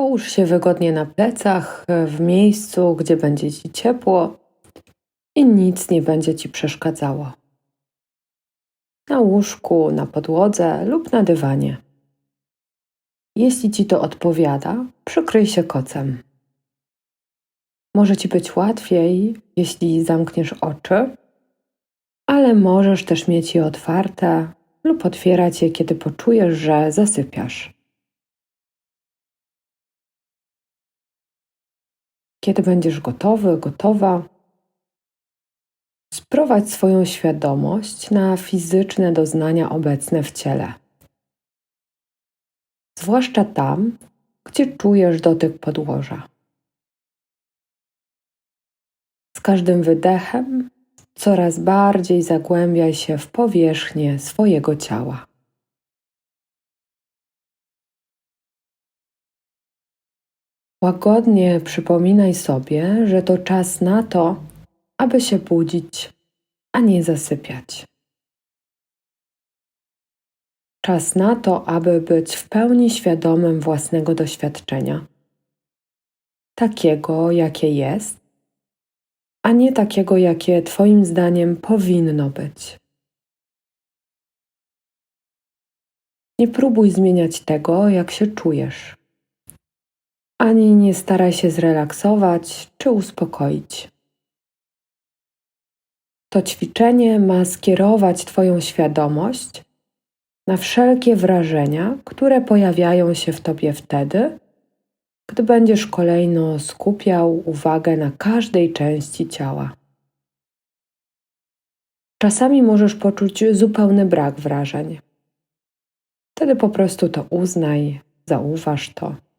Połóż się wygodnie na plecach, w miejscu, gdzie będzie ci ciepło i nic nie będzie ci przeszkadzało. Na łóżku, na podłodze lub na dywanie. Jeśli ci to odpowiada, przykryj się kocem. Może ci być łatwiej, jeśli zamkniesz oczy, ale możesz też mieć je otwarte lub otwierać je, kiedy poczujesz, że zasypiasz. Kiedy będziesz gotowy, gotowa, sprowadź swoją świadomość na fizyczne doznania obecne w ciele. Zwłaszcza tam, gdzie czujesz dotyk podłoża. Z każdym wydechem coraz bardziej zagłębiaj się w powierzchnię swojego ciała. Łagodnie przypominaj sobie, że to czas na to, aby się budzić, a nie zasypiać. Czas na to, aby być w pełni świadomym własnego doświadczenia, takiego, jakie jest, a nie takiego, jakie Twoim zdaniem powinno być. Nie próbuj zmieniać tego, jak się czujesz, ani nie staraj się zrelaksować czy uspokoić. To ćwiczenie ma skierować Twoją świadomość na wszelkie wrażenia, które pojawiają się w Tobie wtedy, gdy będziesz kolejno skupiał uwagę na każdej części ciała. Czasami możesz poczuć zupełny brak wrażeń. Wtedy po prostu to uznaj, zauważ to.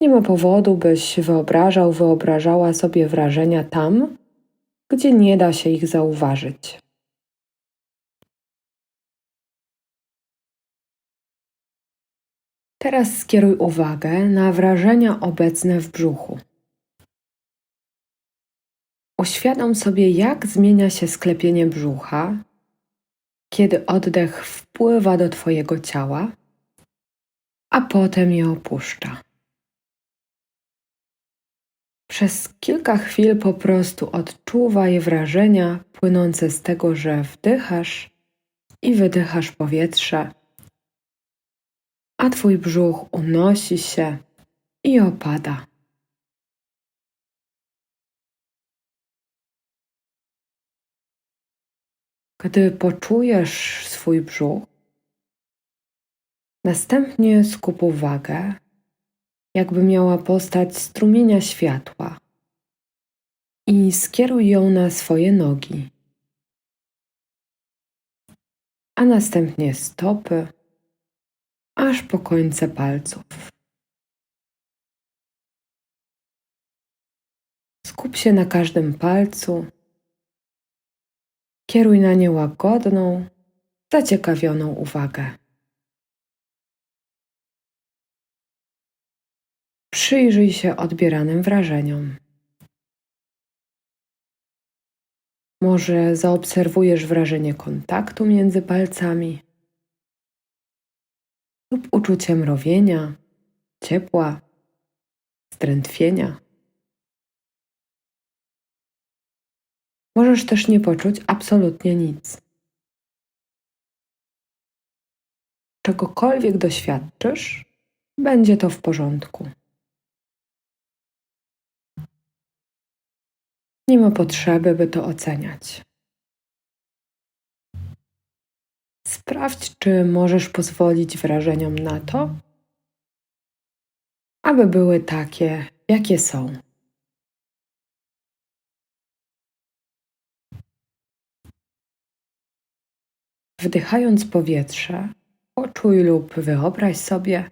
Nie ma powodu, byś wyobrażał, wyobrażała sobie wrażenia tam, gdzie nie da się ich zauważyć. Teraz skieruj uwagę na wrażenia obecne w brzuchu. Uświadom sobie, jak zmienia się sklepienie brzucha, kiedy oddech wpływa do Twojego ciała, a potem je opuszcza. Przez kilka chwil po prostu odczuwaj wrażenia płynące z tego, że wdychasz i wydychasz powietrze a Twój brzuch unosi się i opada. Gdy poczujesz swój brzuch, następnie skup uwagę, jakby miała postać strumienia światła i skieruj ją na swoje nogi, a następnie stopy aż po końce palców. Skup się na każdym palcu. Kieruj na nie łagodną, zaciekawioną uwagę. Przyjrzyj się odbieranym wrażeniom. Może zaobserwujesz wrażenie kontaktu między palcami lub uczucie mrowienia, ciepła, strętwienia. Możesz też nie poczuć absolutnie nic. Czegokolwiek doświadczysz, będzie to w porządku. Nie ma potrzeby, by to oceniać. Sprawdź, czy możesz pozwolić wrażeniom na to, aby były takie, jakie są. Wdychając powietrze, poczuj lub wyobraź sobie,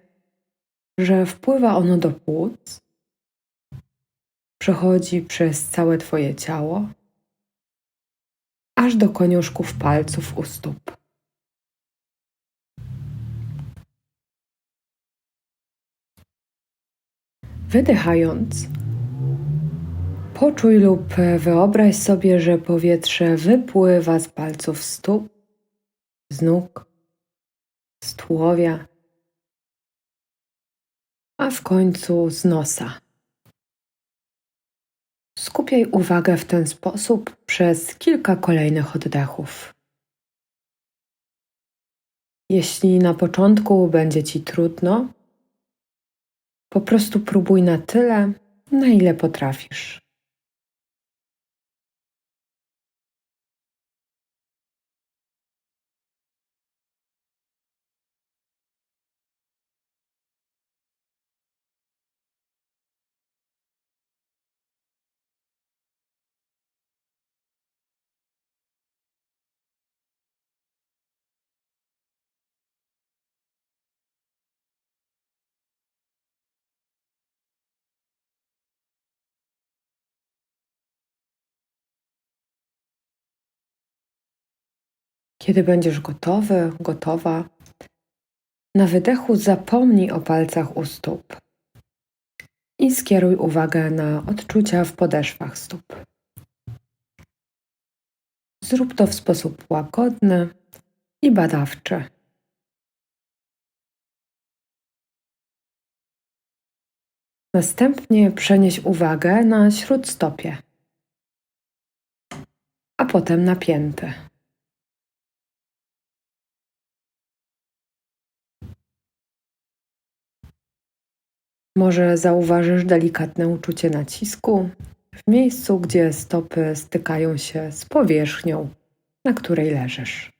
że wpływa ono do płuc, przechodzi przez całe Twoje ciało, aż do koniuszków palców u stóp. Wydychając, poczuj lub wyobraź sobie, że powietrze wypływa z palców stóp, z nóg, z tułowia a w końcu z nosa. Skupiaj uwagę w ten sposób przez kilka kolejnych oddechów. Jeśli na początku będzie ci trudno, po prostu próbuj na tyle, na ile potrafisz. Kiedy będziesz gotowy, gotowa, na wydechu zapomnij o palcach u stóp i skieruj uwagę na odczucia w podeszwach stóp. Zrób to w sposób łagodny i badawczy. Następnie przenieś uwagę na śródstopie, a potem na pięty. Może zauważysz delikatne uczucie nacisku w miejscu, gdzie stopy stykają się z powierzchnią, na której leżysz.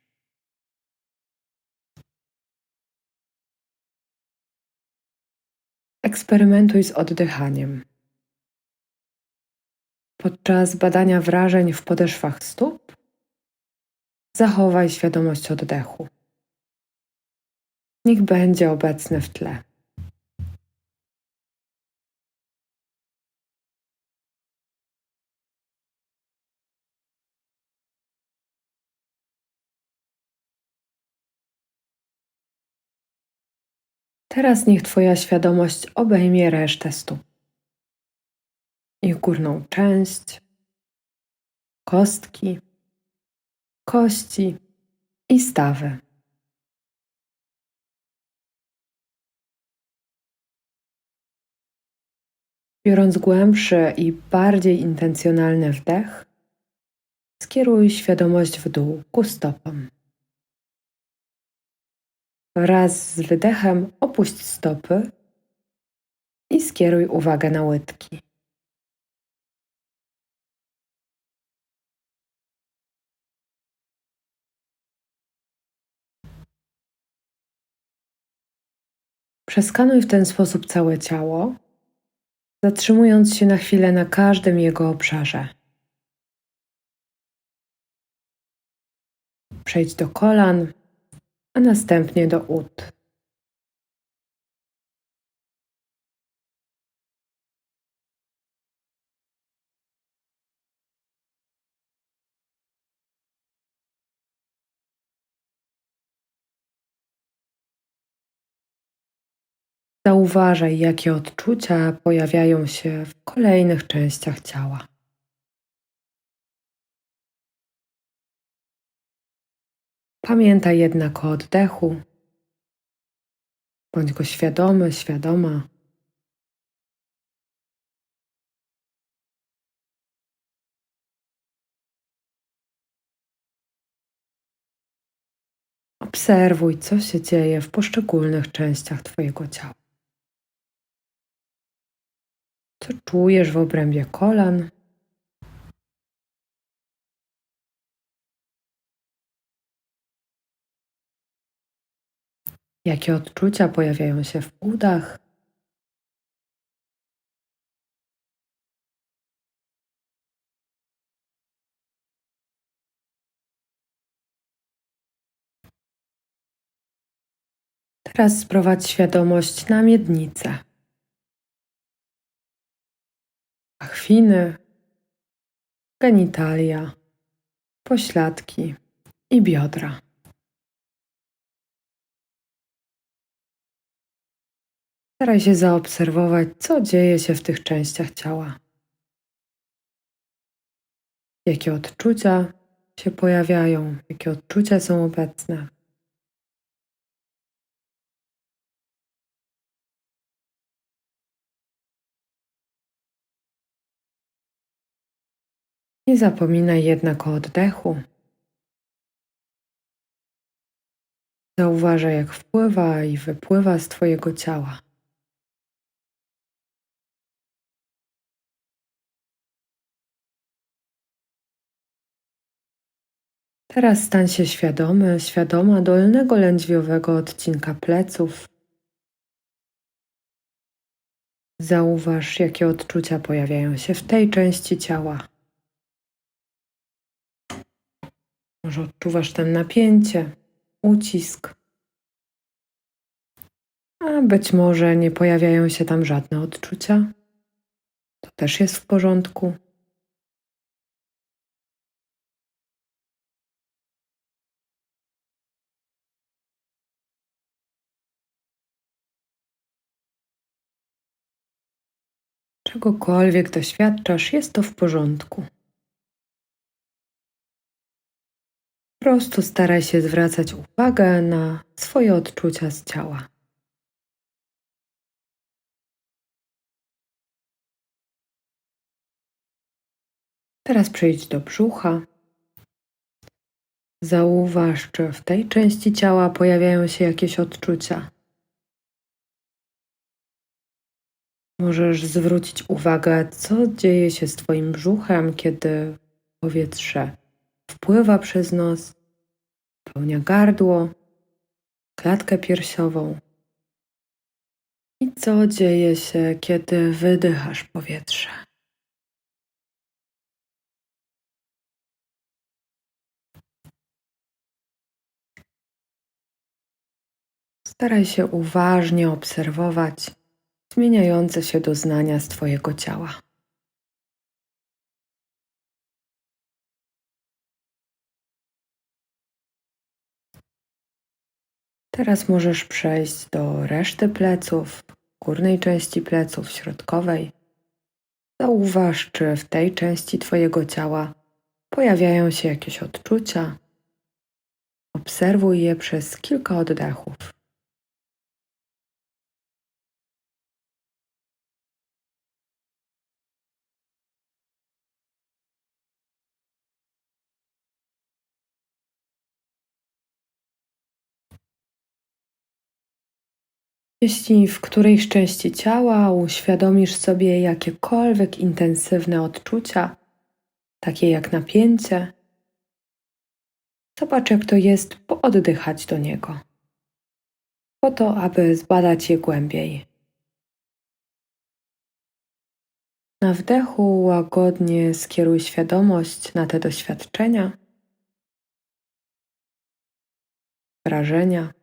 Eksperymentuj z oddychaniem. Podczas badania wrażeń w podeszwach stóp zachowaj świadomość oddechu. Niech będzie obecny w tle. Teraz niech Twoja świadomość obejmie resztę stóp. Ich górną część, kostki, kości i stawy. Biorąc głębszy i bardziej intencjonalny wdech, skieruj świadomość w dół ku stopom. Wraz z wydechem opuść stopy i skieruj uwagę na łydki. Przeskanuj w ten sposób całe ciało, zatrzymując się na chwilę na każdym jego obszarze. Przejdź do kolan, a następnie do ud. Zauważaj, jakie odczucia pojawiają się w kolejnych częściach ciała. Pamiętaj jednak o oddechu. Bądź go świadomy, świadoma. Obserwuj, co się dzieje w poszczególnych częściach Twojego ciała. Co czujesz w obrębie kolan? Jakie odczucia pojawiają się w udach? Teraz sprowadź świadomość na miednicę. Pachwiny, genitalia, pośladki i biodra. Staraj się zaobserwować, co dzieje się w tych częściach ciała. Jakie odczucia się pojawiają, jakie odczucia są obecne. Nie zapominaj jednak o oddechu. Zauważaj, jak wpływa i wypływa z Twojego ciała. Teraz stań się świadomy, świadoma dolnego lędźwiowego odcinka pleców. Zauważ, jakie odczucia pojawiają się w tej części ciała. Może odczuwasz tam napięcie, ucisk, a być może nie pojawiają się tam żadne odczucia. To też jest w porządku. Czegokolwiek doświadczasz, jest to w porządku. Po prostu staraj się zwracać uwagę na swoje odczucia z ciała. Teraz przejdź do brzucha. Zauważ, czy w tej części ciała pojawiają się jakieś odczucia. Możesz zwrócić uwagę, co dzieje się z Twoim brzuchem, kiedy powietrze wpływa przez nos, pełnia gardło, klatkę piersiową. I co dzieje się, kiedy wydychasz powietrze? Staraj się uważnie obserwować zmieniające się doznania z Twojego ciała. Teraz możesz przejść do reszty pleców, górnej części pleców, środkowej. Zauważ, czy w tej części Twojego ciała pojawiają się jakieś odczucia. Obserwuj je przez kilka oddechów. Jeśli w którejś części ciała uświadomisz sobie jakiekolwiek intensywne odczucia, takie jak napięcie, zobacz, jak to jest pooddychać do niego, po to, aby zbadać je głębiej. Na wdechu łagodnie skieruj świadomość na te doświadczenia, wrażenia.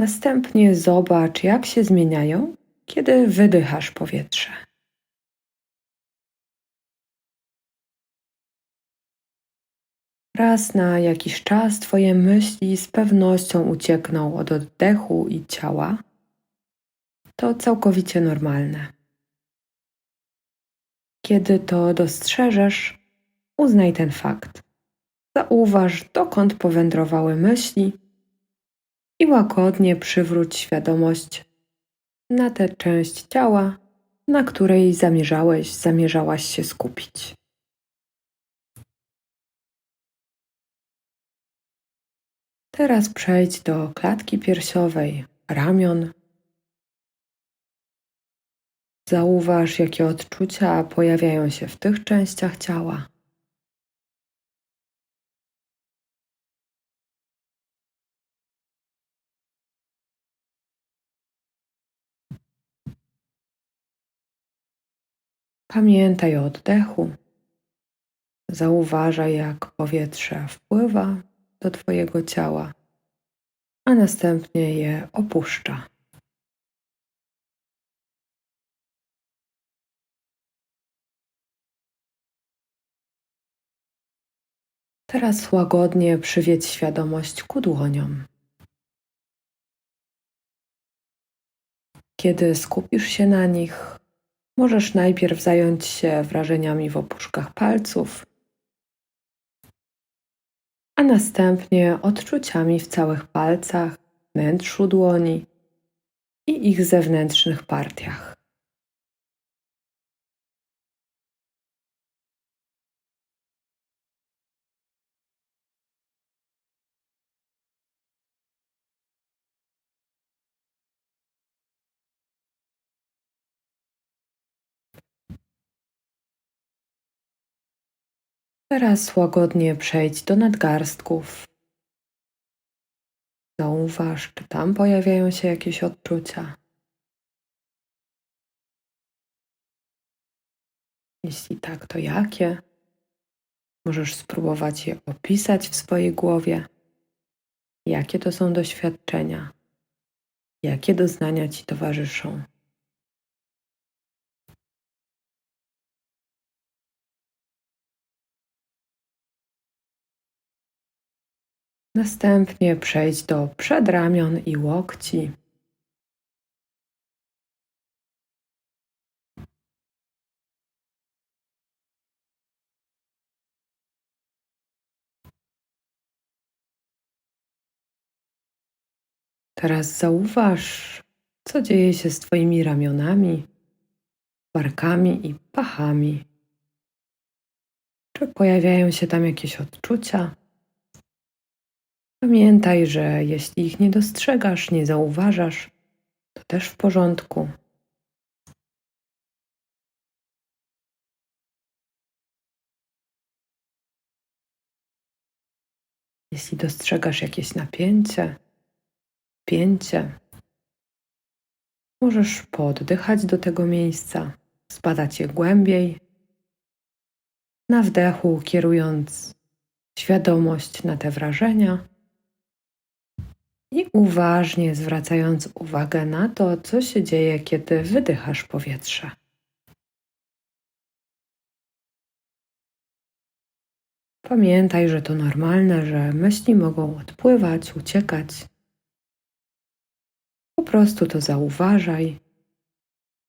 Następnie zobacz, jak się zmieniają, kiedy wydychasz powietrze. Raz na jakiś czas Twoje myśli z pewnością uciekną od oddechu i ciała. To całkowicie normalne. Kiedy to dostrzeżesz, uznaj ten fakt. Zauważ, dokąd powędrowały myśli i łagodnie przywróć świadomość na tę część ciała, na której zamierzałeś, zamierzałaś się skupić. Teraz przejdź do klatki piersiowej, ramion. Zauważ, jakie odczucia pojawiają się w tych częściach ciała. Pamiętaj o oddechu. Zauważaj, jak powietrze wpływa do Twojego ciała, a następnie je opuszcza. Teraz łagodnie przywiedź świadomość ku dłoniom. Kiedy skupisz się na nich, Możesz najpierw zająć się wrażeniami w opuszkach palców, a następnie odczuciami w całych palcach, wnętrzu dłoni i ich zewnętrznych partiach. Teraz łagodnie przejdź do nadgarstków. Zauważ, czy tam pojawiają się jakieś odczucia. Jeśli tak, to jakie? Możesz spróbować je opisać w swojej głowie. Jakie to są doświadczenia? Jakie doznania ci towarzyszą? Następnie przejdź do przedramion i łokci. Teraz zauważ, co dzieje się z Twoimi ramionami, barkami i pachami. Czy pojawiają się tam jakieś odczucia? Pamiętaj, że jeśli ich nie dostrzegasz, nie zauważasz, to też w porządku. Jeśli dostrzegasz jakieś napięcie, pięcie, możesz poddychać do tego miejsca, zbadać je głębiej, na wdechu kierując świadomość na te wrażenia i uważnie zwracając uwagę na to, co się dzieje, kiedy wydychasz powietrze. Pamiętaj, że to normalne, że myśli mogą odpływać, uciekać. Po prostu to zauważaj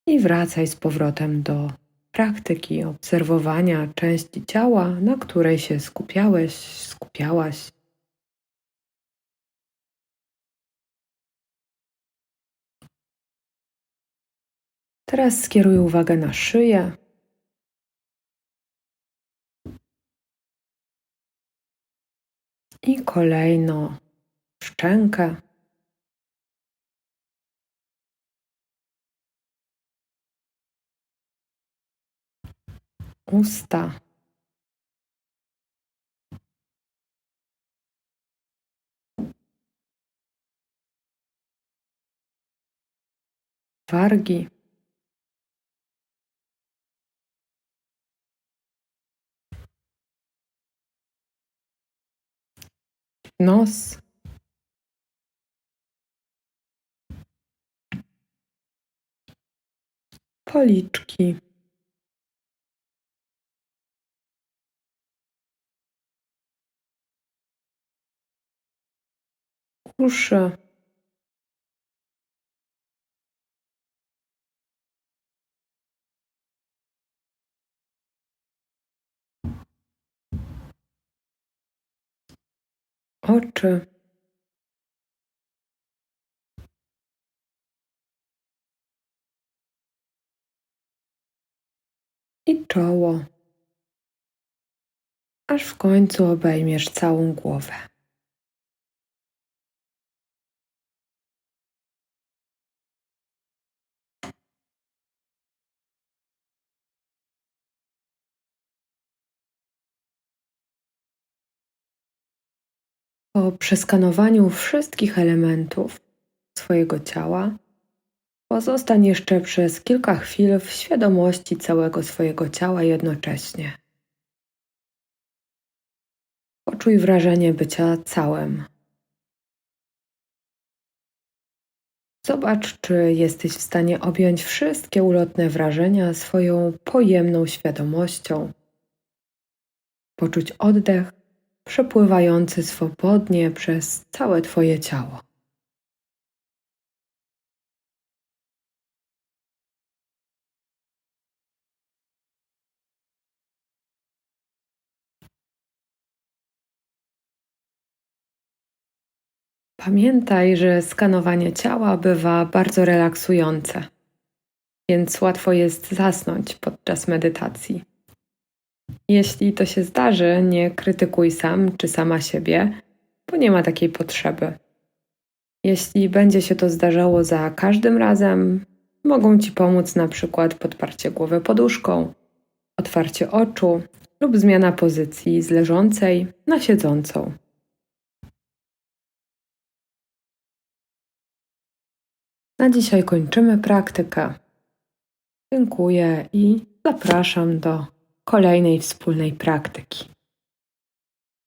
i wracaj z powrotem do praktyki obserwowania części ciała, na której się skupiałeś, skupiałaś. Teraz skieruj uwagę na szyję. I kolejno szczękę. Usta. Wargi. Nos. Policzki. Uszy. Oczy. I czoło, aż w końcu obejmiesz całą głowę. Po przeskanowaniu wszystkich elementów swojego ciała, pozostań jeszcze przez kilka chwil w świadomości całego swojego ciała jednocześnie. Poczuj wrażenie bycia całym. Zobacz, czy jesteś w stanie objąć wszystkie ulotne wrażenia swoją pojemną świadomością. Poczuć oddech przepływający swobodnie przez całe Twoje ciało. Pamiętaj, że skanowanie ciała bywa bardzo relaksujące, więc łatwo jest zasnąć podczas medytacji. Jeśli to się zdarzy, nie krytykuj sam czy sama siebie, bo nie ma takiej potrzeby. Jeśli będzie się to zdarzało za każdym razem, mogą Ci pomóc na przykład podparcie głowy poduszką, otwarcie oczu lub zmiana pozycji z leżącej na siedzącą. Na dzisiaj kończymy praktykę. Dziękuję i zapraszam do kolejnej wspólnej praktyki.